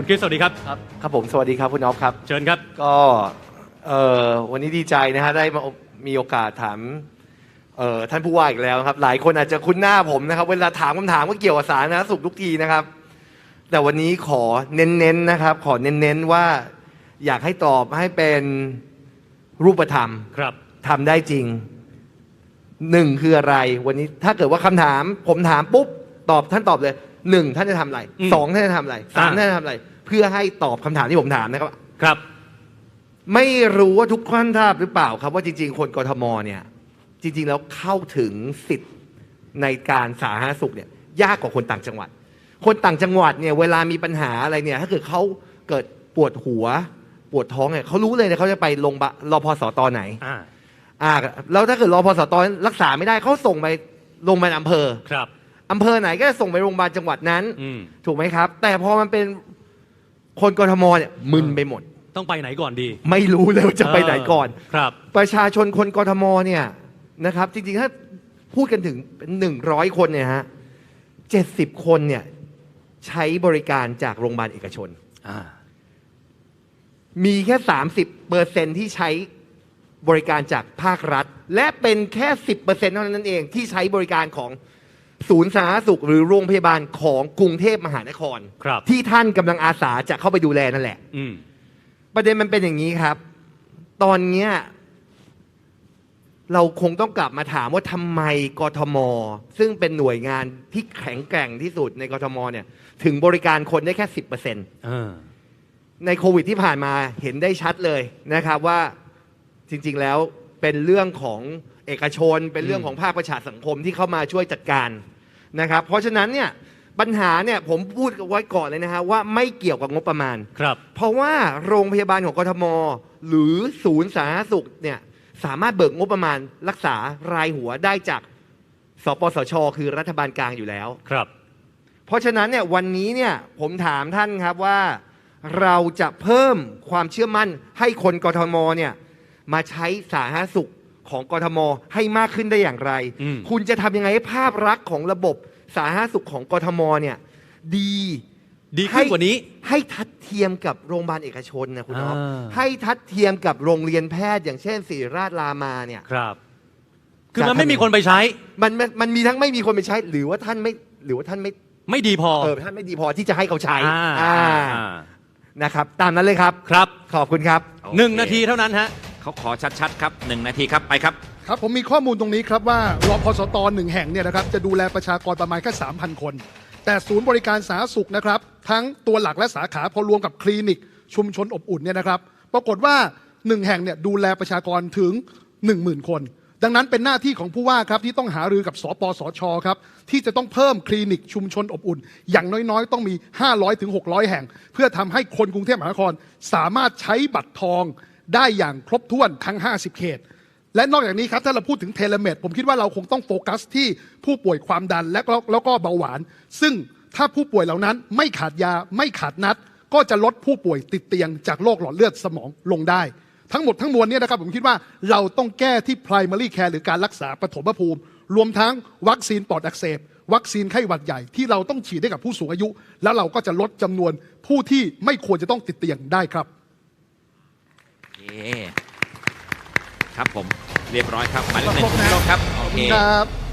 คุณคริสสวัสดีครับ ครับครับผมสวัสดีครับคุณอ๊อฟครับ เชิญครับ ก็เอ่อวันนี้ดีใจนะฮะได้มามีโอกาสถามเอ่อท่านผู้ว่าอีกแล้วครับ หลายคนอาจจะคุ้นหน้าผมนะครับ เวลาถามคำถามก็เกี่ยวกับสาธารณสุขทุกทีนะครับ แต่วันนี้ขอเน้นๆนะครับ ขอเน้นๆว่าอยากให้ตอบให้เป็นรูปธรรมครับ ทำได้จริงหนึ่งคืออะไร วันนี้ถ้าเกิดว่าคำถาม ผมถามปุ๊บตอบท่านตอบเลย หนึ่งท่านจะทำอะไรอืมสองท่านจะทำอะไรสามอ่า ท่านจะทำอะไร เพื่อให้ตอบคำถามที่ผมถามนะครับ ครับ ไม่รู้ว่าทุกท่านทราบหรือเปล่าครับว่าจริง ๆ คนกทมเนี่ย จริง ๆ แล้วเข้าถึงสิทธิ์ในการสาธารณสุขเนี่ยยากกว่าคนต่างจังหวัด คนต่างจังหวัดเนี่ยเวลามีปัญหาอะไรเนี่ย ถ้าเกิดเขาเกิดปวดหัว ปวดท้องเนี่ยเขารู้เลยนะเขาจะไปโรงพยาบาลรพสตไหน อ่าอ่าแล้วถ้าเกิดรพสตรักษาไม่ได้เขาส่งไปโรงพยาบาลอำเภอ ครับ อำเภอไหนก็จะส่งไปโรงพยาบาลจังหวัดนั้น อืมถูกไหมครับ แต่พอมันเป็นคนกทมเนี่ยมึนไปหมด ต้องไปไหนก่อนดีไม่รู้เลยว่าจะไปไหนก่อนครับ ประชาชนคนกทมเนี่ยนะครับ จริงๆ ถ้าพูดกันถึงหนึ่งร้อยคนเนี่ยฮะเจ็ดสิบคนเนี่ยใช้บริการจากโรงพยาบาลเอกชน อ่า มีแค่สามสิบเปอร์เซ็นที่ใช้บริการจากภาครัฐ และเป็นแค่สิบเปอร์เซ็นเท่านั้นเองที่ใช้บริการของ ศูนย์สาธารณสุขหรือโรงพยาบาลของกรุงเทพมหานคร ครับ ที่ท่านกำลังอาสาจะเข้าไปดูแลนั่นแหละ อืม ประเด็นมันเป็นอย่างนี้ครับ ตอนเนี้ยเราคงต้องกลับมาถามว่าทำไมกทม ซึ่งเป็นหน่วยงานที่แข็งแกร่งที่สุดในกทมเนี่ย ถึงบริการคนได้แค่สิบเปอร์เซ็นเออ ในโควิดที่ผ่านมาเห็นได้ชัดเลยนะครับว่าจริงๆแล้ว เป็นเรื่องของเอกชน เป็นเรื่องของภาคประชาสังคมที่เข้ามาช่วยจัดการนะครับ เพราะฉะนั้นเนี่ยปัญหาเนี่ยผมพูดไว้ก่อนเลยนะฮะว่าไม่เกี่ยวกับงบประมาณ ครับ เพราะว่าโรงพยาบาลของกทม หรือศูนย์สาธารณสุขเนี่ยสามารถเบิกงบประมาณรักษารายหัวได้จากสปสช คือรัฐบาลกลางอยู่แล้ว ครับ เพราะฉะนั้นเนี่ยวันนี้เนี่ยผมถามท่านครับว่าเราจะเพิ่มความเชื่อมั่นให้คนกทมเนี่ย มาใช้สาธารณสุขของกทมให้มากขึ้นได้อย่างไร อืม คุณจะทำยังไงให้ภาพลักษณ์ของระบบสาธารณสุขของกทมเนี่ยดีดีขึ้นกว่านี้ให้ทัดเทียมกับโรงพยาบาลเอกชนนะคุณอ๊อฟอ่า ให้ทัดเทียมกับโรงเรียนแพทย์ อย่างเช่นศิริราชรามาเนี่ย ครับ คือมันไม่มีคนไปใช้ มันมันมันมีทั้งไม่มีคนไปใช้ หรือว่าท่านไม่หรือว่าท่านไม่ไม่ดีพอเออท่านไม่ดีพอที่จะให้เขาใช้อ่าอ่าอ่านะครับ ตามนั้นเลยครับ ครับขอบคุณครับ หนึ่งนาทีเท่านั้นฮะ เขาขอชัดๆครับหนึ่งนาทีครับไปครับ ครับผมมีข้อมูลตรงนี้ครับว่ารอพสตหนึ่งแห่งเนี่ยนะครับจะดูแลประชากรประมาณแค่3,000 คน แต่ศูนย์บริการสาธารณสุขนะครับทั้งตัวหลักและสาขาพอรวมกับคลินิก ชุมชนอบอุ่นเนี่ยนะครับปรากฏว่า 1 แห่งเนี่ยดูแลประชากรถึง 10,000 คน ดังนั้นเป็นหน้าที่ของผู้ว่าครับที่ต้องหารือกับสปสชครับที่จะต้องเพิ่มคลินิกชุมชนอบอุ่น อย่างน้อยๆ ต้องมี 500ถึง600 แห่ง เพื่อทำให้คนกรุงเทพมหานครสามารถใช้บัตรทอง ได้อย่างครบถ้วนทั้ง 50 เขต และนอกจากนี้ครับถ้าเราพูดถึงเทเลเมดผมคิดว่าเราคงต้องโฟกัสที่ผู้ป่วยความดันและแล้วก็เบาหวาน ซึ่งถ้าผู้ป่วยเหล่านั้นไม่ขาดยาไม่ขาดนัด ก็จะลดผู้ป่วยติดเตียงจากโรคหลอดเลือดสมองลงได้ ทั้งหมดทั้งมวลเนี่ยนะครับผมคิดว่าเราต้องแก้ที่ primary care หรือการรักษาปฐมภูมิ รวมทั้งวัคซีนปอดอักเสบวัคซีนไข้หวัดใหญ่ที่เราต้องฉีดให้กับผู้สูงอายุ แล้วเราก็จะลดจำนวนผู้ที่ไม่ควรจะต้องติดเตียงได้ครับ เคครับผมเรียบร้อยครับหมายเลขหนึ่งขอบคุณคุณนะโลกครับขโออบเคคุณครับ